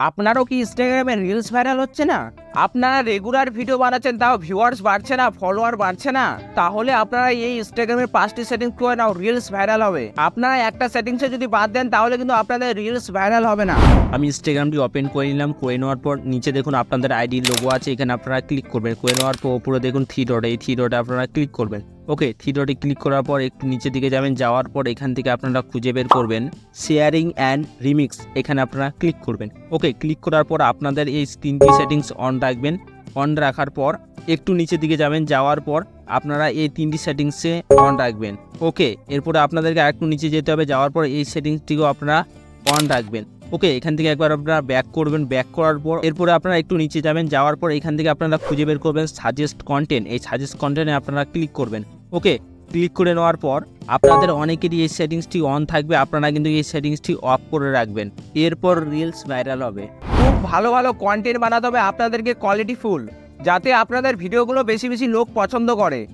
আপনারও কি ইনস্টাগ্রামে রিলস ভাইরাল হচ্ছে না? আপনারা রেগুলার ভিডিও বানাচ্ছেন, তাও ভিউয়ার্স বাড়ছে না ফলোয়ার বাড়ছে না। তাহলে আপনারা এই ইনস্টাগ্রামের পাঁচটি সেটিংস করে নাও রিলস ভাইরাল হবে। আপনারা একটা সেটিংসে যদি বাদ দেন, তাহলে কিন্তু আপনাদের রিলস ভাইরাল হবে না। আমি ইনস্টাগ্রামটি ওপেন করে নিলাম, করে নেওয়ার পর নিচে দেখুন আপনাদের আইডি লোগো আছে, এখানে আপনারা ক্লিক করবেন। করে নেওয়ার পর উপরে দেখুন থ্রি ডট এই থ্রি ডটে আপনারা ক্লিক করবেন। ওকে থ্রি ডটে ক্লিক করার পর একটু নিচের দিকে যাবেন, যাওয়ার পর এখান থেকে আপনারা খুঁজে বের করবেন শেয়ারিং অ্যান্ড রিমিক্স এখানে আপনারা ক্লিক করবেন। ওকে ক্লিক করার পর আপনাদের এই তিনটি সেটিংস অন রাখবেন অন রাখার পর একটু নিচের দিকে যাবেন, যাওয়ার পর আপনারা এই তিনটি সেটিংসে অন রাখবেন। ওকে এরপরে আপনাদেরকে আরেকটু নিচে যেতে হবে, যাওয়ার পর এই সেটিংসটিকেও আপনারা অন রাখবেন। ওকে এখান থেকে একবার আপনারা ব্যাক করবেন ব্যাক করার পর এরপরে আপনারা একটু নিচে যাবেন, যাওয়ার পর এখান থেকে আপনারা খুঁজে বের করবেন সাজেস্ট কন্টেন্ট এই সাজেস্ট কন্টেন্টে আপনারা ক্লিক করবেন। ওকে ক্লিক করে নেওয়ার পর আপনাদের অনেকেরই এই সেটিংসটি অন থাকবে, আপনারা কিন্তু এই সেটিংসটি অফ করে রাখবেন। এরপর রিলস ভাইরাল হবে। খুব ভালো ভালো কন্টেন্ট বানাতে হবে আপনাদেরকে কোয়ালিটি ফুল যাতে আপনাদের ভিডিওগুলো বেশি বেশি লোক পছন্দ করে।